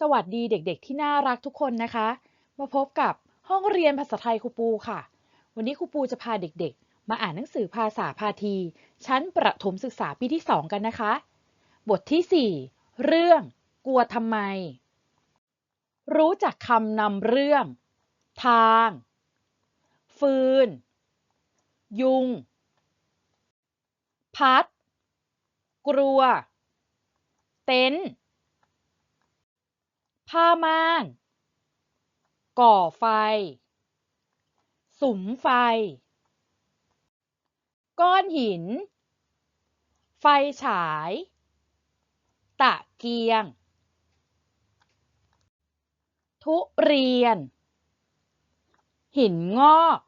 สวัสดีเด็กๆ ที่น่ารักทุกคนนะคะ มาพบกับห้องเรียนภาษาไทยครูปูค่ะ วันนี้ครูปูจะพาเด็กๆ มาอ่านหนังสือภาษาพาที ชั้นประถมศึกษาปีที่ 2 กันนะคะ บทที่ 4 เรื่อง กลัวทำไม รู้จักคำนำเรื่อง ทาง ฟืน ยุง พัด กลัว เต็นท์ ผ้าม่าน ก่อไฟ สุมไฟ ก้อนหิน ไฟฉาย ตะเกียง ทุเรียน หินงอก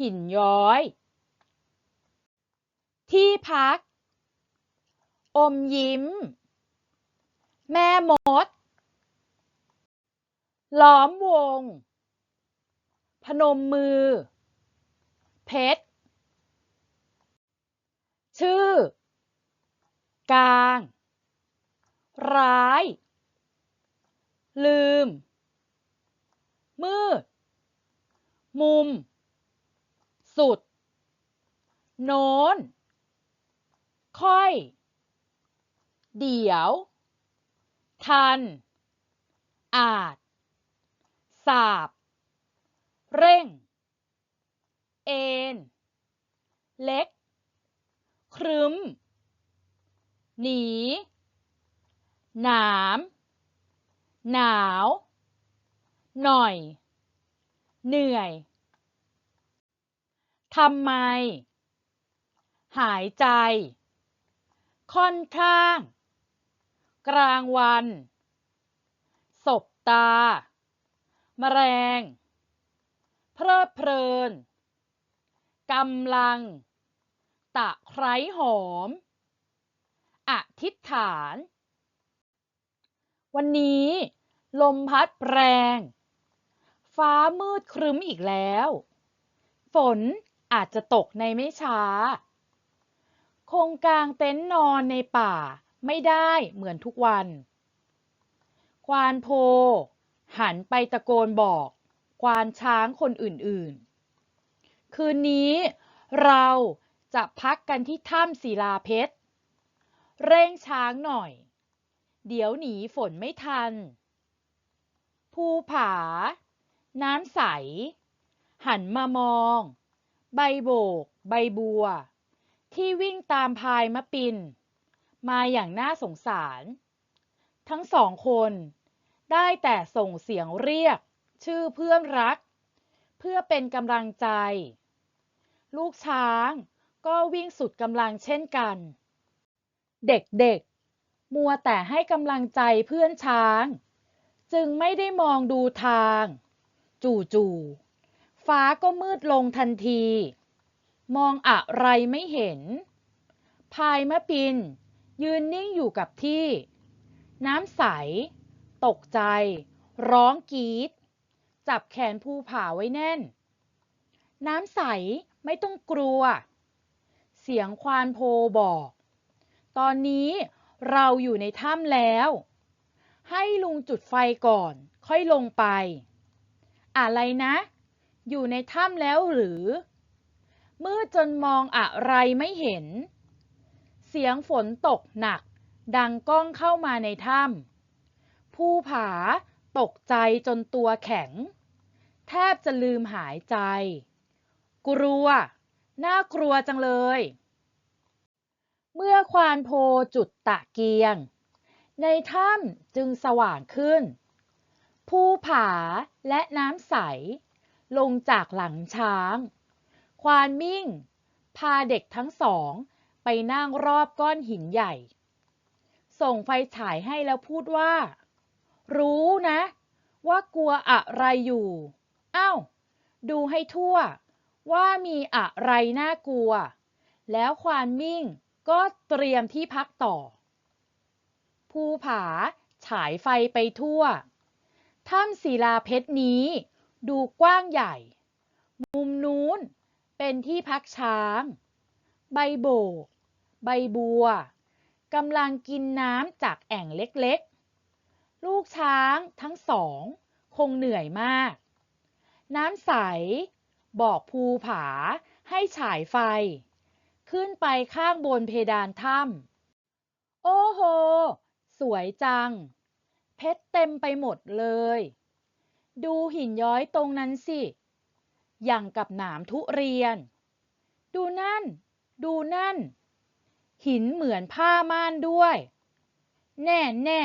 หินย้อย ที่พัก อมยิ้ม แม่มด ล้อมวง พนมมือ เพชร ชื่อ กลาง ร้าย ลืม มืด มุม สุด โน้น ค่อย เดี๋ยว ทัน อาจ สาบ เร่ง เอนเล็ก ครึ้มหนี หนาม หนาว หน่อย เหนื่อยทำไม หายใจ ค่อนข้าง กลางวันสบตา มแมลง เพลิดเพลินกำลัง ตะไคร้หอม อธิษฐาน วันนี้ ลมพัดแรง ฟ้ามืดครึ้มอีกแล้ว ฝนอาจจะตกในไม่ช้า คงกางเต็นท์นอนในป่าไม่ได้เหมือนทุกวัน ควานโพ หันไปตะโกนบอก ควานช้างคนอื่นๆ คืนนี้เราจะพักกันที่ถ้ำศิลาเพชร เร่งช้างหน่อย เดี๋ยวหนีฝนไม่ทัน ภูผา น้ำใส หันมามอง ใบโบก ใบบัว ที่วิ่งตามพายมะปิน มาอย่างน่าสงสาร ทั้งสองคน ได้แต่ส่งเสียงเรียก ชื่อเพื่อนรัก เพื่อเป็นกำลังใจ ลูกช้างก็วิ่งสุดกำลังเช่นกัน เด็กๆ มัวแต่ให้กำลังใจเพื่อนช้าง จึงไม่ได้มองดูทาง จู่ๆฟ้าก็มืดลงทันที มองอะไรไม่เห็น พายมะปิน ยืนนิ่งอยู่กับที่ น้ำใส ตกใจ ร้องกรีด จับแขนภูผาไว้แน่น น้ำใสไม่ต้องกลัว เสียงควานโพบอก ตอนนี้เราอยู่ในถ้ำแล้ว ให้ลุงจุดไฟก่อนค่อยลงไป อะไรนะ อยู่ในถ้ำแล้วหรือ มืดจนมองอะไรไม่เห็น เสียงฝนตกหนัก ดังก้องเข้ามาในถ้ำ ภูผาตกใจจนตัวแข็ง แทบจะลืมหายใจ กลัว น่ากลัวจังเลย เมื่อควานโพจุดตะเกียง ในถ้ำจึงสว่างขึ้น ภูผาและน้ำใส ลงจากหลังช้าง ควานมิ่ง พาเด็กทั้งสองไปนั่งรอบก้อนหินใหญ่ ส่งไฟฉายให้แล้วพูดว่า รู้นะ ว่ากลัวอะไรอยู่เอ้าดูให้ทั่ว ว่ามีอะไรน่ากลัว แล้วควานมิ่งก็เตรียมที่พักต่อ ภูผาฉายไฟไปทั่ว ถ้ำศิลาเพชรนี้ดูกว้างใหญ่ มุมนู้นเป็นที่พักช้าง ใบโบก ใบบัวกำลังกินน้ำจากแอ่งเล็ก ลูกช้างทั้งสอง คงเหนื่อยมาก น้ำใส บอกภูผาให้ฉายไฟ ขึ้นไปข้างบนเพดานถ้ำโอ้โห สวยจัง เพชรเต็มไปหมดเลย ดูหินย้อยตรงนั้นสิ อย่างกับหนามทุเรียน ดูนั่น ดูนั่น หินเหมือนผ้าม่านด้วย แน่แน่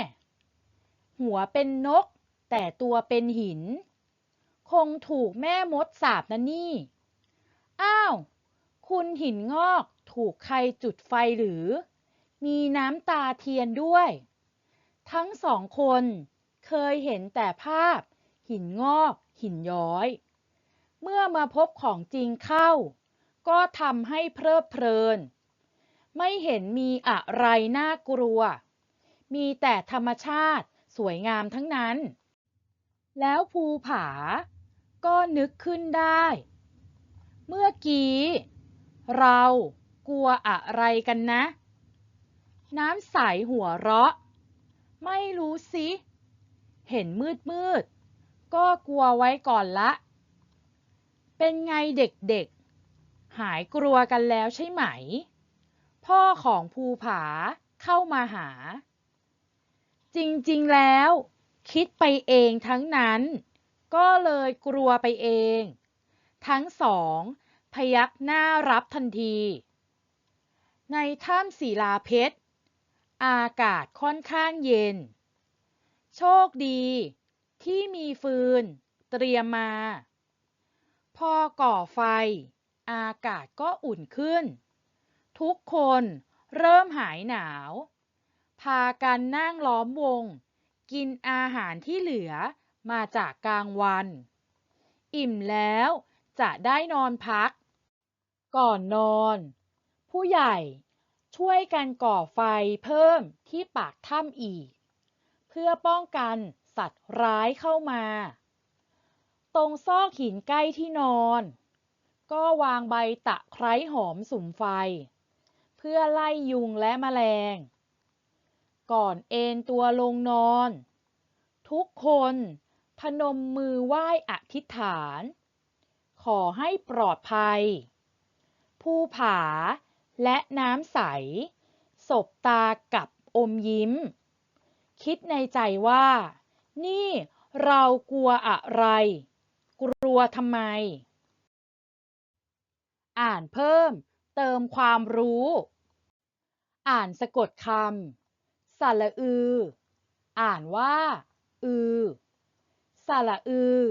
หัวเป็นนก แต่ตัวเป็นหิน คงถูกแม่มดสาบนะนี่ อ้าว คุณหินงอกถูกใครจุดไฟหรือ มีน้ำตาเทียนด้วย ทั้งสองคนเคยเห็นแต่ภาพ หินงอก หินย้อย เมื่อมาพบของจริงเข้า ก็ทำให้เพลิดเพลิน ไม่เห็นมีอะไรน่ากลัว มีแต่ธรรมชาติ สวยงามทั้งนั้น แล้วภูผาก็นึกขึ้นได้ เมื่อกี้ เรากลัวอะไรกันนะ น้ำใสหัวเราะ ไม่รู้สิ เห็นมืดมืด ก็กลัวไว้ก่อนละ เป็นไงเด็กๆ หายกลัวกันแล้วใช่ไหม พ่อของภูผาเข้ามาหา จริงๆ แล้ว คิดไปเองทั้งนั้น ก็เลยกลัวไปเอง ทั้งสองพยักหน้ารับทันที ในถ้ำศิลาเพชร อากาศค่อนข้างเย็น โชคดีที่มีฟืนเตรียมมา พอก่อไฟ อากาศก็อุ่นขึ้น ทุกคนเริ่มหายหนาว พากันนั่งล้อมวง กินอาหารที่เหลือมาจากกลางวัน อิ่มแล้วจะได้นอนพัก ก่อนนอน ผู้ใหญ่ช่วยกันก่อไฟเพิ่มที่ปากถ้ำอีก เพื่อป้องกันสัตว์ร้ายเข้ามา ตรงซอกหินใกล้ที่นอน ก็วางใบตะไคร้หอมสุมไฟ เพื่อไล่ยุงและแมลง ก่อนเอนตัวลงนอน ทุกคนพนมมือไหว้อธิษฐาน ขอให้ปลอดภัยภูผาและน้ำใส สบตากับอมยิ้ม คิดในใจว่า นี่เรากลัวอะไร กลัวทำไม อ่านเพิ่มเติมความรู้ อ่านสะกดคำ สระอือ อ่านว่า อือ สระอือ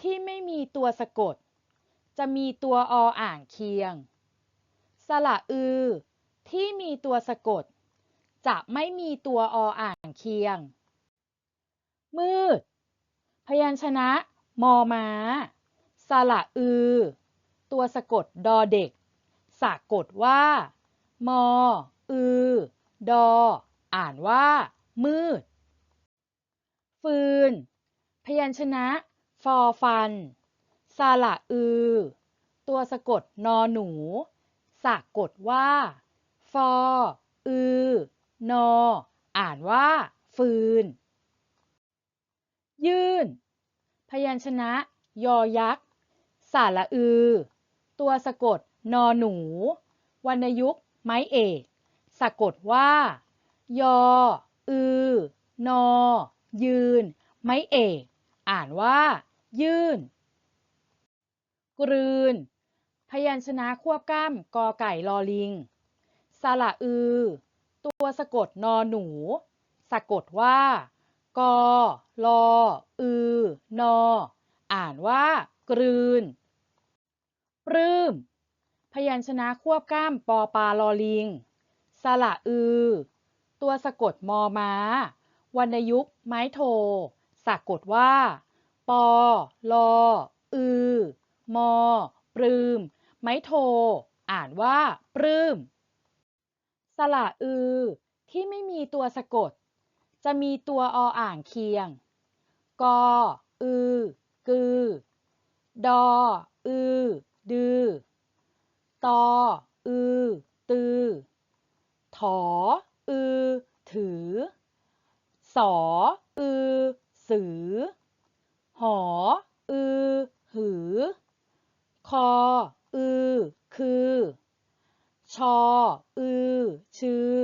ที่ไม่มีตัวสะกด จะมีตัวออ่างเคียง สระอือ ที่มีตัวสะกด จะไม่มีตัวออ่างเคียง มืด พยัญชนะ มอม้า สระอือ ตัวสะกดดอเด็ก สะกดว่า มอ อือ ดอ อ่านว่า มืด ฟืน พยัญชนะ ฟอฟัน สาระอือ ตัวสะกดนอหนู สะกดว่า ฟอ อือ นอ อ่านว่า ฟืน ยื่น พยัญชนะ ยอยักษ์สระอือ ตัวสะกดนอหนู วรรณยุกต์ไม้เอก สะกดว่า ยอ อือ นอ ยืน ไม้เอก อ่านว่า ยื่น กลืน พยัญชนะควบกล้ำกอไก่ลอลิง สระอือ ตัวสะกดนอหนู สะกดว่า กอลอ อือ นอ อ่านว่า กลืน ปลื้ม พยัญชนะควบกล้ำปอปาลอลิง สระอือ ตัวสะกดมอม้าวรรณยุกต์ไม้โท สะกดว่า ปอลออือ มอ ปลืม ไม้โท อ่านว่า ปลื้มสระอือ ที่ไม่มีตัวสะกด จะมีตัวออ่างเคียง กอ อือ กือ ดอ อือ ดือ ตอ อือ ตือ ถอ อือ ถือสสอ อือ สือ หอ อือ หือ คอ อือ คือ ชอ อือ ชื่อ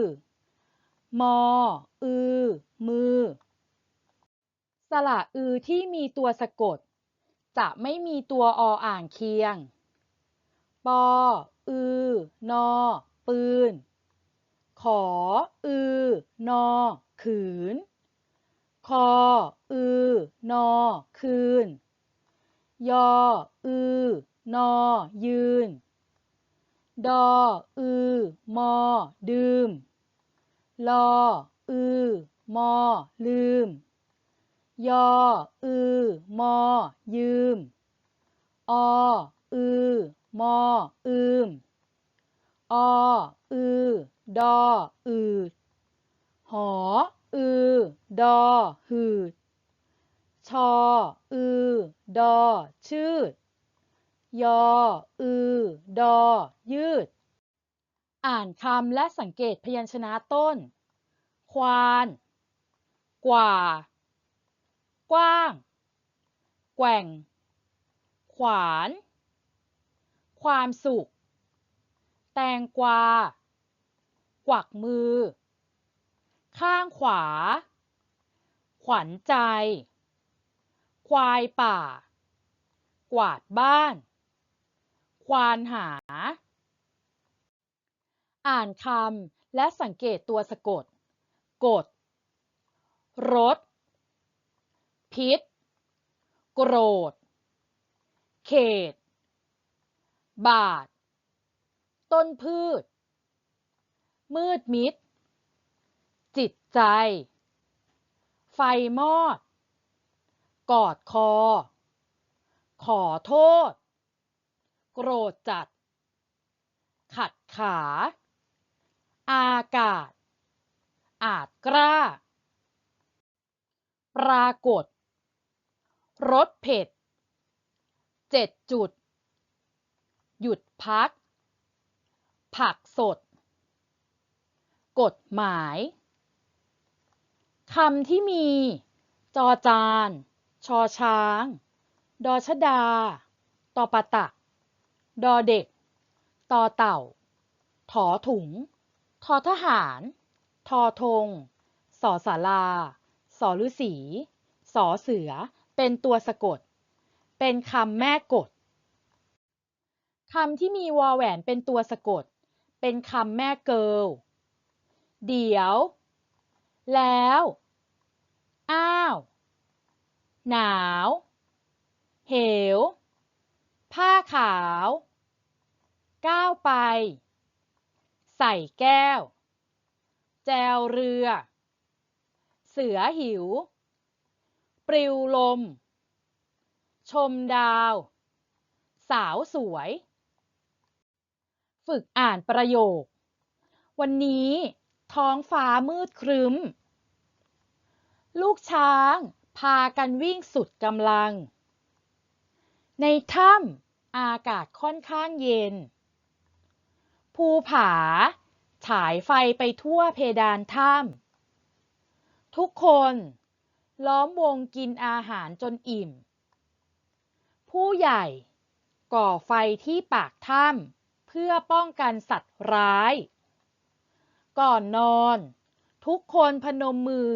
มอ อือ มือ สระอือที่มีตัวสะกด จะไม่มีตัวออ่างเคียง ปอ อือ นอ ปืน ขอ อือ นอ ขืน คอ อือ นอ คืน ยอ อือ นอ ยืน ดอ อือ มอ ดื่ม ลอ อือ มอ ลืม ยอ อือ มอ ยืม อ อือ มอ อืม ออือ ดอ อืด หอ อือ ดอ หืด ชอ อือ ดอ ชืด ยอ อือ ดอ ยืด อ่านคำและสังเกตพยัญชนะต้น ควาน กว่า กว้าง แกว่ง ขวาน ความสุข แตงกวา กวักมือ ข้างขวา ขวัญใจ ควายป่า กวาดบ้าน ควานหา อ่านคำและสังเกตตัวสะกด กด รถ พิษ โกรธ เขต บาท ต้นพืช มืดมิด จิตใจ ไฟมอด กอดคอ ขอโทษ โกรธจัด ขัดขา อากาศ อาจกล้า ปรากฏ รสเผ็ด เจ็ดจุด หยุดพัก ผักสด กฎหมายคำที่มี จอจาน ชอช้าง ดอชดา ตอปะตักดอเด็ก ตอเต่า ถอถุง ทอทหาร ทอธง สอสาราสอฤษีสอเสือ เป็นตัวสะกด เป็นคำแม่กฎคำที่มีวอแหวนเป็นตัวสะกด เป็นคำแม่เกิลเดี๋ยว แล้ว อ้าว หนาว เหว ผ้าขาว ก้าวไป ใส่แก้ว แจวเรือ เสือหิว ปลิวลม ชมดาว สาวสวย ฝึกอ่านประโยค วันนี้ ท้องฟ้ามืดครึ้ม ลูกช้างพากันวิ่งสุดกำลัง ในถ้ำอากาศค่อนข้างเย็น ภูผา ฉายไฟไปทั่วเพดานถ้ำทุกคน ล้อมวงกินอาหารจนอิ่ม ผู้ใหญ่ก่อไฟที่ปากถ้ำ เพื่อป้องกันสัตว์ร้าย ก่อนนอน ทุกคนพนมมือ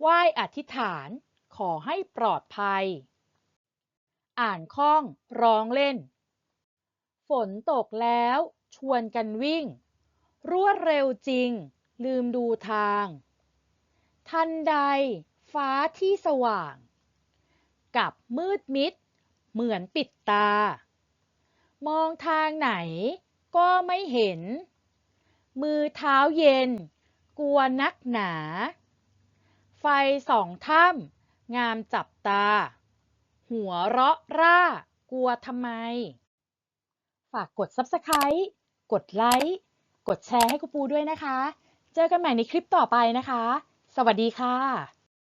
ไหว้อธิษฐานขอให้ปลอดภัย อ่านคล่องร้องเล่น ฝนตกแล้วชวนกันวิ่ง รวดเร็วจริง ลืมดูทาง ทันใดฟ้าที่สว่าง กับมืดมิด เหมือนปิดตา มองทางไหน ก็ไม่เห็น มือเท้าเย็น กลัวนักหนา ไฟสองถ้ำงามจับตา หัวเราะร่า กลัวทำไม ฝากกด Subscribe กดไลค์กดแชร์ให้กูปูด้วยนะคะ เจอกันใหม่ในคลิปต่อไปนะคะ สวัสดีค่ะ